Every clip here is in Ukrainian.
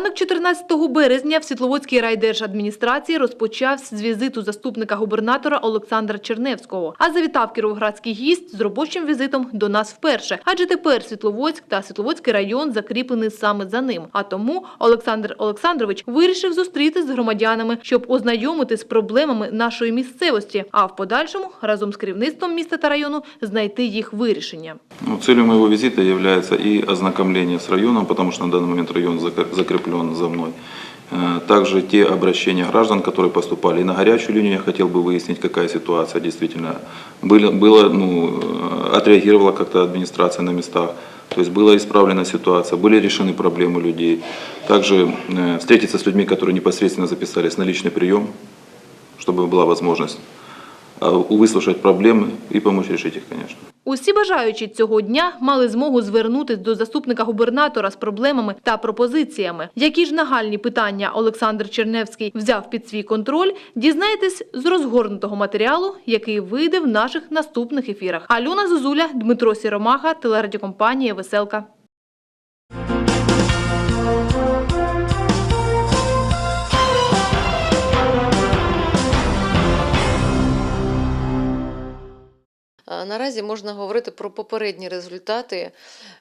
Ранок 14 березня в Світловодській райдержадміністрації розпочався з візиту заступника губернатора Олександра Черневського. А завітав кіровоградський гість з робочим візитом до нас вперше. Адже тепер Світловодськ та Світловодський район закріплений саме за ним. А тому Олександр Олександрович вирішив зустрітись з громадянами, щоб ознайомити з проблемами нашої місцевості, а в подальшому разом з керівництвом міста та району знайти їх вирішення. Ну, целью моего визита является и ознакомление с районом, потому что на данный момент район закр- закреплен за мной. Э, Также те обращения граждан, которые поступали и на горячую линию, я хотел бы выяснить, какая ситуация действительно было, было ну, э, отреагировала как-то администрация на местах, то есть была исправлена ситуация, были решены проблемы людей. Также э, встретиться с людьми, которые непосредственно записались на личный прием, чтобы была возможность выслушать проблемы и помочь решить их, конечно. Усі бажаючі цього дня мали змогу звернутись до заступника губернатора з проблемами та пропозиціями. Які ж нагальні питання Олександр Черневський взяв під свій контроль, дізнаєтесь з розгорнутого матеріалу, який вийде в наших наступних ефірах. Альона Зозуля, Дмитро Сіромаха, телерадіокомпанія Веселка. Наразі можна говорити про попередні результати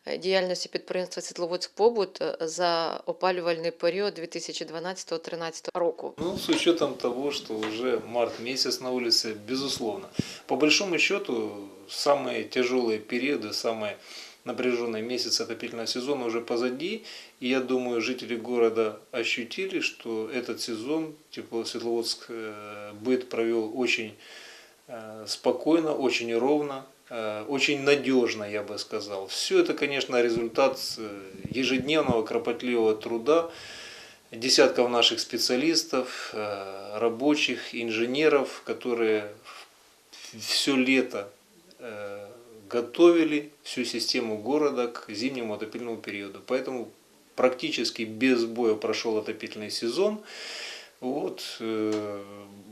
е, діяльності підприємства Світловодськ-Побут е, за опалювальний період 2012-2013 року. Ну, с учетом того, что уже март месяц на улице, безусловно. По большому счету, самые тяжелые периоды, самые напряженные месяцы отопительного сезона уже позади. И я думаю, жители города ощутили, что этот сезон тепло Светловодск э, быт провел очень э, спокойно, очень ровно, э, очень надежно, я бы сказал. Все это, конечно, результат э, ежедневного кропотливого труда десятков наших специалистов, э, рабочих, инженеров, которые все лето э, готовили всю систему города к зимнему отопительному периоду. Поэтому практически без боя прошел отопительный сезон. Вот, э,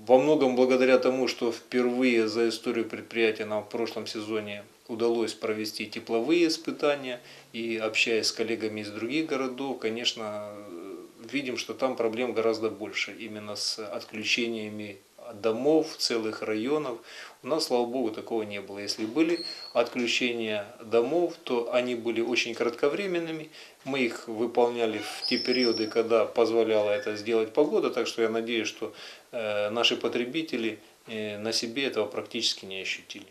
во многом благодаря тому, что впервые за историю предприятия нам в прошлом сезоне удалось провести тепловые испытания и общаясь с коллегами из других городов, конечно, э, видим, что там проблем гораздо больше именно с отключениями домов, целых районов. У нас, слава богу, такого не было. Если были отключения домов, то они были очень кратковременными. Мы их выполняли в те периоды, когда позволяла это сделать погода. Так что я надеюсь, что э, наши потребители э, на себе этого практически не ощутили.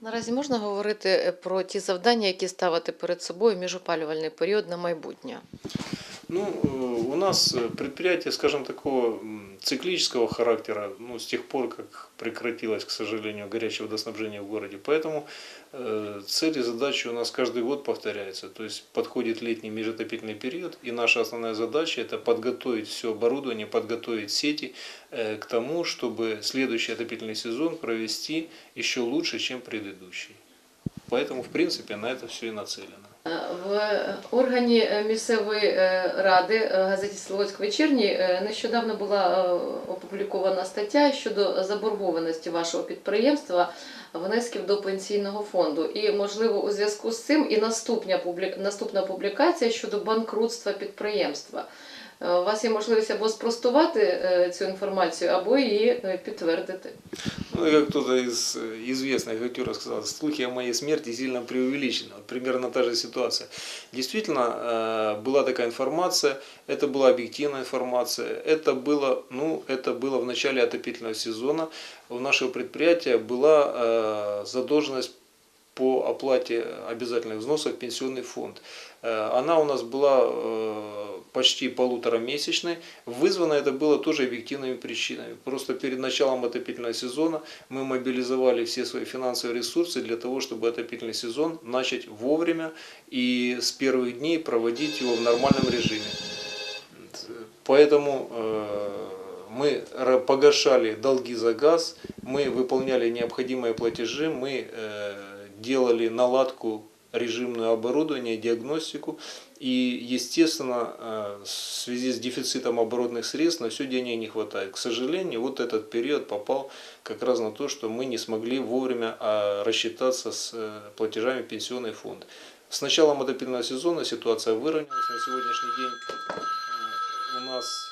Наразі можна говорити е, про ті завдання, які ставити перед собою в міжопалювальний період на майбутнє. Ну, э, у нас э, предприятие, скажем, такого циклического характера, ну, с тех пор, как прекратилось, к сожалению, горячее водоснабжение в городе. Поэтому э, цели задачи у нас каждый год повторяются. То есть подходит летний межотопительный период, и наша основная задача это подготовить все оборудование, подготовить сети э, к тому, чтобы следующий отопительный сезон провести еще лучше, чем предыдущий. Поэтому, в принципе, на это все и нацелено. В органі е, місцевої е, ради е, газеті Словоцьк вечірній е, нещодавно була е, опублікована стаття щодо заборгованості вашого підприємства внесків до пенсійного фонду. І, можливо, у зв'язку з цим і наступна публікація щодо банкрутства підприємства. Е, У вас є можливість або спростувати е, цю інформацію, або її е, підтвердити. Ну, и как кто-то из э, известных актеров сказал, слухи о моей смерти сильно преувеличены. Вот примерно та же ситуация. Действительно, э, была такая информация, это была объективная информация, это было, ну, это было в начале отопительного сезона. У нашего предприятия была э, задолженность по оплате обязательных взносов в пенсионный фонд. Э, Она у нас была э, почти полуторамесячной. Вызвано это было тоже объективными причинами. Просто перед началом отопительного сезона мы мобилизовали все свои финансовые ресурсы для того, чтобы отопительный сезон начать вовремя и с первых дней проводить его в нормальном режиме. Поэтому э, мы погашали долги за газ, мы выполняли необходимые платежи, мы делали наладку режимного оборудования, диагностику. И, естественно, э, в связи с дефицитом оборотных средств на все денег не хватает. К сожалению, вот этот период попал как раз на то, что мы не смогли вовремя а, рассчитаться с э, платежами пенсионный фонд. С началом отопительного сезона ситуация выровнялась. На сегодняшний день нас э,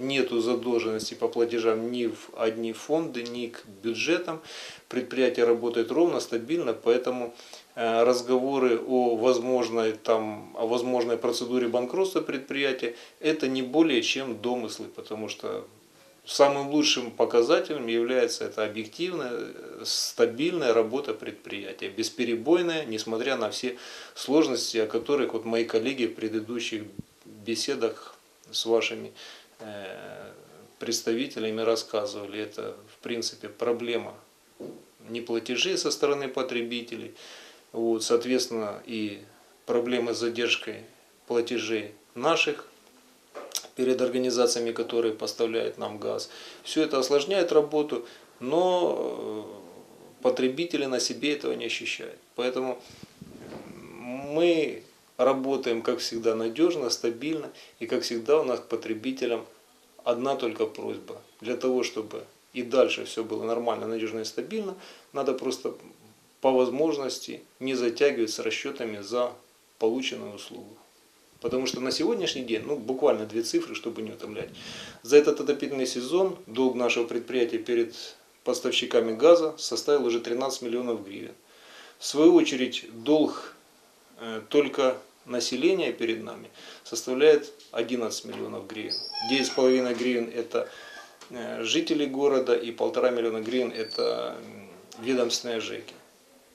нету задолженности по платежам ни в одни фонды, ни к бюджетам. Предприятие работает ровно, стабильно, поэтому э, разговоры о возможной, там, о возможной процедуре банкротства предприятия это не более чем домыслы, потому что самым лучшим показателем является это объективная, стабильная работа предприятия, бесперебойная, несмотря на все сложности, о которых вот мои коллеги в предыдущих беседах с вашими представителями рассказывали. Это, в принципе, проблема неплатежей со стороны потребителей, вот, соответственно, и проблемы с задержкой платежей наших перед организациями, которые поставляют нам газ. Все это осложняет работу, но э, потребители на себе этого не ощущают. Поэтому мы работаем, как всегда, надежно, стабильно, и, как всегда, у нас к потребителям одна только просьба. Для того, чтобы и дальше все было нормально, надежно и стабильно, надо просто по возможности не затягивать с расчетами за полученную услугу. Потому что на сегодняшний день, ну буквально две цифры, чтобы не утомлять. За этот отопительный сезон долг нашего предприятия перед поставщиками газа составил уже 13 миллионов гривен. В свою очередь долг э, только населения перед нами составляет 11 миллионов гривен. 9,5 гривен это э, жители города и полтора миллиона гривен это ведомственные ЖЭКи.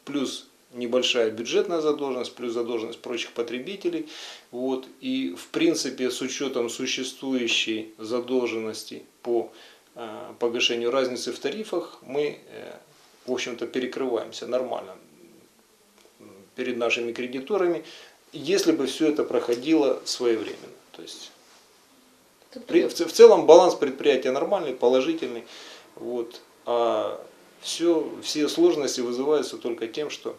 Плюс небольшая бюджетная задолженность, плюс задолженность прочих потребителей. Вот. И в принципе с учетом существующей задолженности по э, погашению разницы в тарифах мы э, в общем-то перекрываемся нормально перед нашими кредиторами, если бы все это проходило своевременно. То есть при- в, в целом баланс предприятия нормальный, положительный. Вот. А все, все сложности вызываются только тем, что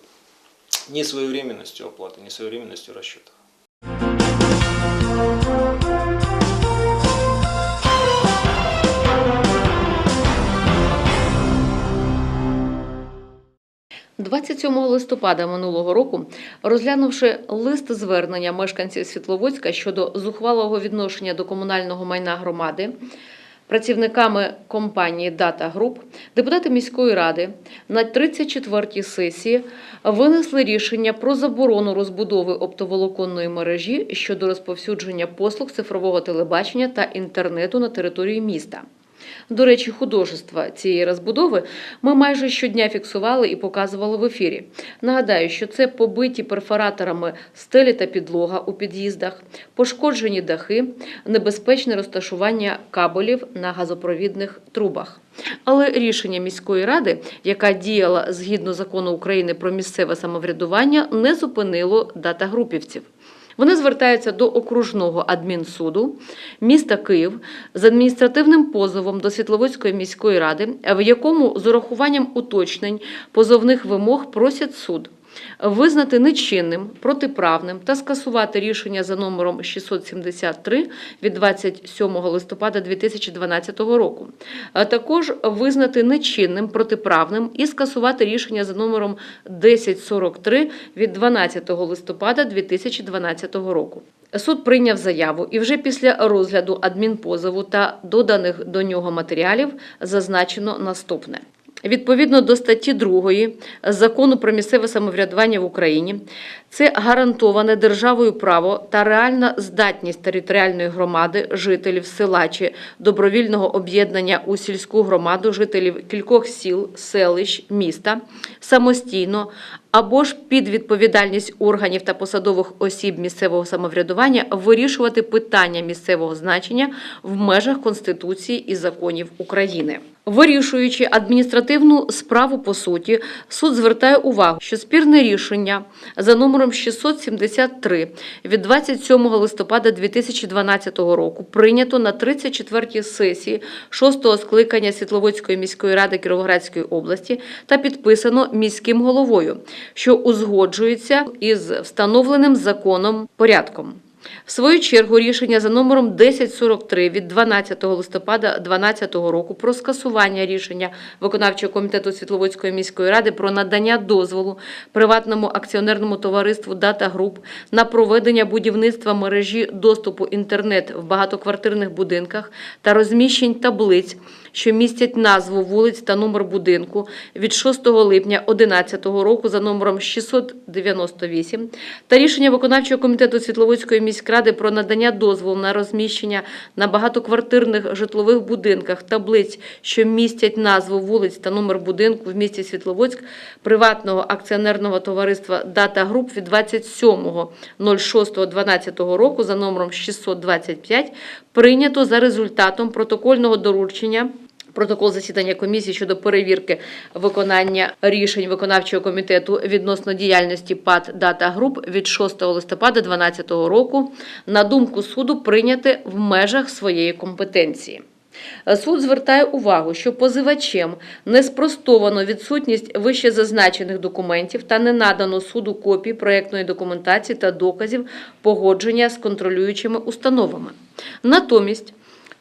несвоевременностью оплаты, несвоевременностью расчета. – 27 листопада минулого року, розглянувши лист звернення мешканців Світловодська щодо зухвалого відношення до комунального майна громади, працівниками компанії Дата Груп, депутати міської ради на 34-й сесії винесли рішення про заборону розбудови оптоволоконної мережі щодо розповсюдження послуг цифрового телебачення та інтернету на території міста. До речі, художества цієї розбудови ми майже щодня фіксували і показували в ефірі. Нагадаю, що це побиті перфораторами стелі та підлога у під'їздах, пошкоджені дахи, небезпечне розташування кабелів на газопровідних трубах. Але рішення міської ради, яка діяла згідно закону України про місцеве самоврядування, не зупинило датагрупівців. Вони звертаються до окружного адмінсуду міста Київ з адміністративним позовом до Світловодської міської ради, в якому з урахуванням уточнень позовних вимог просять суд визнати нечинним, протиправним та скасувати рішення за номером 673 від 27 листопада 2012 року. Також визнати нечинним, протиправним і скасувати рішення за номером 1043 від 12 листопада 2012 року. Суд прийняв заяву і вже після розгляду адмінпозову та доданих до нього матеріалів зазначено наступне. Відповідно до статті 2 Закону про місцеве самоврядування в Україні, це гарантоване державою право та реальна здатність територіальної громади, жителів села чи добровільного об'єднання у сільську громаду жителів кількох сіл, селищ, міста самостійно або ж під відповідальність органів та посадових осіб місцевого самоврядування вирішувати питання місцевого значення в межах Конституції і законів України. Вирішуючи адміністративну справу по суті, суд звертає увагу, що спірне рішення за номером 673 від 27 листопада 2012 року прийнято на 34-й сесії 6-го скликання Світловодської міської ради Кіровоградської області та підписано міським головою, що узгоджується із встановленим законом порядком. В свою чергу рішення за номером 1043 від 12 листопада 2012 року про скасування рішення виконавчого комітету Світловодської міської ради про надання дозволу приватному акціонерному товариству Дата Груп на проведення будівництва мережі доступу інтернет в багатоквартирних будинках та розміщень таблиць, що містять назву вулиць та номер будинку від 6 липня 2011 року за номером 698 та рішення виконавчого комітету Світловодської міськради про надання дозволу на розміщення на багатоквартирних житлових будинках таблиць, що містять назву вулиць та номер будинку в місті Світловодськ приватного акціонерного товариства Дата Груп від 27.06.12 року за номером 625 прийнято за результатом протокольного доручення Протокол засідання комісії щодо перевірки виконання рішень виконавчого комітету відносно діяльності ПАД «Дата Груп» від 6 листопада 2012 року на думку суду прийняти в межах своєї компетенції. Суд звертає увагу, що позивачем не спростовано відсутність вище зазначених документів та не надано суду копій проєктної документації та доказів погодження з контролюючими установами. Натомість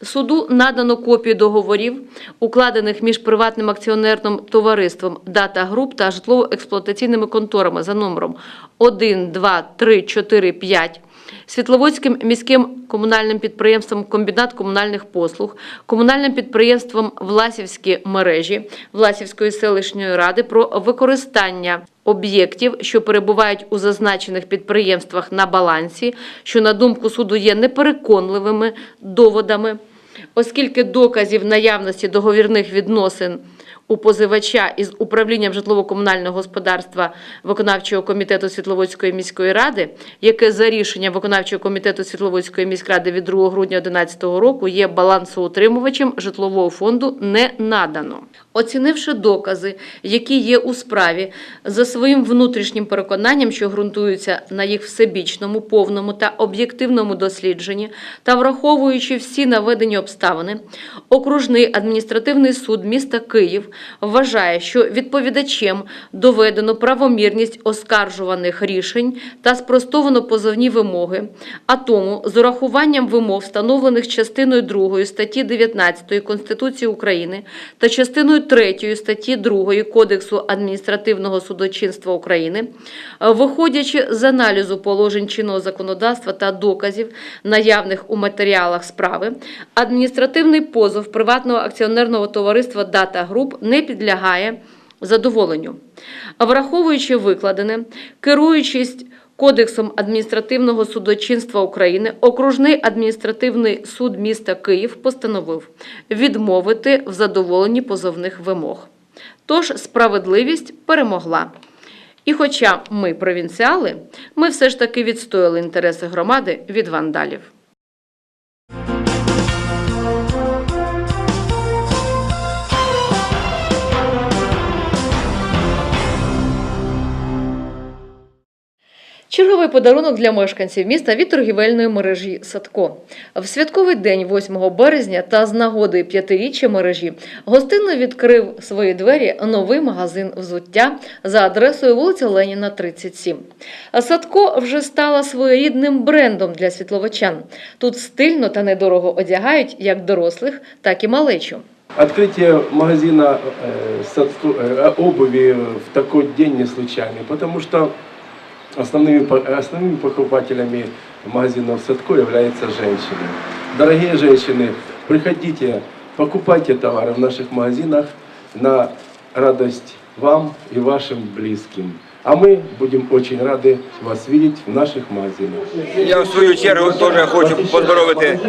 Суду надано копії договорів, укладених між приватним акціонерним товариством «Дата Груп» та житлово-експлуатаційними конторами за номером 1, 2, 3, 4, 5, Світловодським міським комунальним підприємством «Комбінат комунальних послуг», комунальним підприємством «Власівські мережі» Власівської селищної ради про використання об'єктів, що перебувають у зазначених підприємствах на балансі, що, на думку суду, є непереконливими доводами, оскільки доказів наявності договірних відносин у позивача із управлінням житлово-комунального господарства виконавчого комітету Світловодської міської ради, яке за рішенням виконавчого комітету Світловодської міськради від 2 грудня 2011 року є балансоутримувачем житлового фонду, не надано. Оцінивши докази, які є у справі, за своїм внутрішнім переконанням, що ґрунтуються на їх всебічному, повному та об'єктивному дослідженні, та враховуючи всі наведені обставини, окружний адміністративний суд міста Київ вважає, що відповідачем доведено правомірність оскаржуваних рішень та спростовано позовні вимоги, а тому з урахуванням вимог, встановлених частиною 2 статті 19 Конституції України та частиною 3 статті 2 Кодексу адміністративного судочинства України, е, виходячи з аналізу положень чинного законодавства та доказів, наявних у матеріалах справи, адміністративний позов приватного акціонерного товариства Дата Груп не підлягає задоволенню. Враховуючи викладене, керуючись Кодексом адміністративного судочинства України, окружний адміністративний суд міста Київ постановив відмовити в задоволенні позовних вимог. Тож справедливість перемогла. І хоча ми провінціали, ми все ж таки відстояли інтереси громади від вандалів. Черговий подарунок для мешканців міста від торгівельної мережі Садко. В святковий день 8 березня та з нагоди п'ятиріччя мережі гостинно відкрив свої двері новий магазин взуття за адресою вулиця Леніна, 37. А Садко вже стала своєрідним брендом для світловичан. Тут стильно та недорого одягають як дорослих, так і малечу. Открытие магазина э, садско- э, обуви в такой день не случайный, потому что основными, основными покупателями магазинов Садко являются женщины. Дорогие женщины, приходите, покупайте товары в наших магазинах на радость вам и вашим близким. А мы будем очень рады вас видеть в наших магазинах. Я в свою чергу теж хочу поздоровити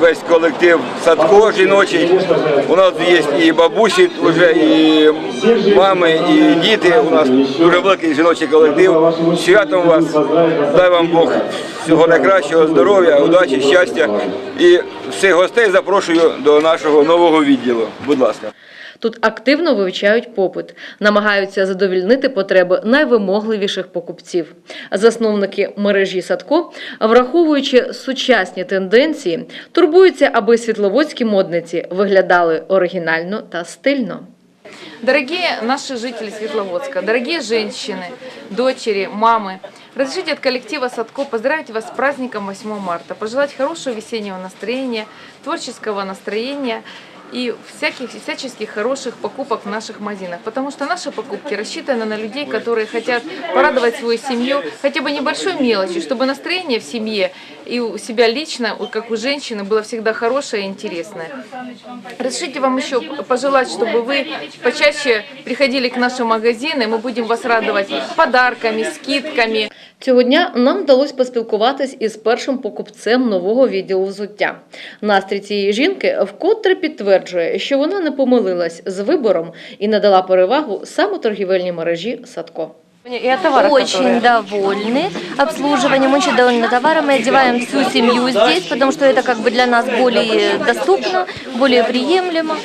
весь колектив садко жіночий. У нас є і бабусі, вже і мами, і діти. У нас дуже великий жіночий колектив. Святом вас, дай вам Бог всього найкращого, здоров'я, удачі, щастя. І всіх гостей запрошую до нашого нового відділу. Будь ласка. Тут активно вивчають попит, намагаються задовільнити потреби найвимогливіших покупців. Засновники мережі Садко, враховуючи сучасні тенденції, турбуються, аби світловодські модниці виглядали оригінально та стильно. Дорогие наши жители Светловодска, дорогие женщины, дочери, мамы, Разрешите от коллектива Садко поздравить вас с праздником 8 марта, пожелать хорошего весеннего настроения, творческого настроения и всяких, всяческих хороших покупок в наших магазинах. Потому что наши покупки рассчитаны на людей, которые хотят порадовать свою семью хотя бы небольшой мелочью, чтобы настроение в семье и у себя лично, как у женщины, было всегда хорошее и интересное. Разрешите вам еще пожелать, чтобы вы почаще приходили к нашим магазинам, мы будем вас радовать подарками, скидками. Цього дня нам вдалося поспілкуватись із першим покупцем нового відділу взуття. Настрій цієї жінки вкотре підтверджує, що вона не помилилась з вибором і надала перевагу саме торгівельній мережі Садко. И о товарах, Очень которые- довольны обслуживанием, очень довольны товаром. Мы одеваем всю семью здесь, потому что это как бы для нас более доступно, более приемлемо.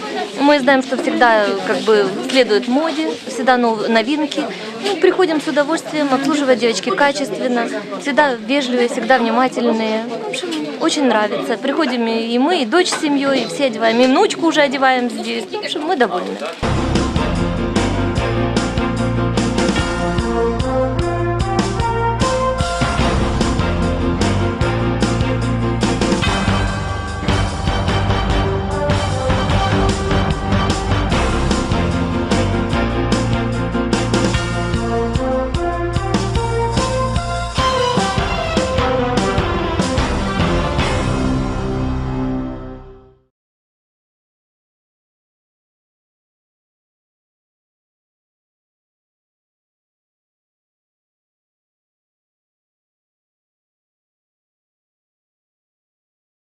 Мы знаем, что всегда как бы следует моде, всегда нов- новинки. Ну, приходим с удовольствием, обслуживают девочки качественно, всегда вежливые, всегда внимательные. В общем, очень нравится. Приходим и мы, и дочь с семьей, и все одеваем. И внучку уже одеваем здесь. В общем, мы довольны.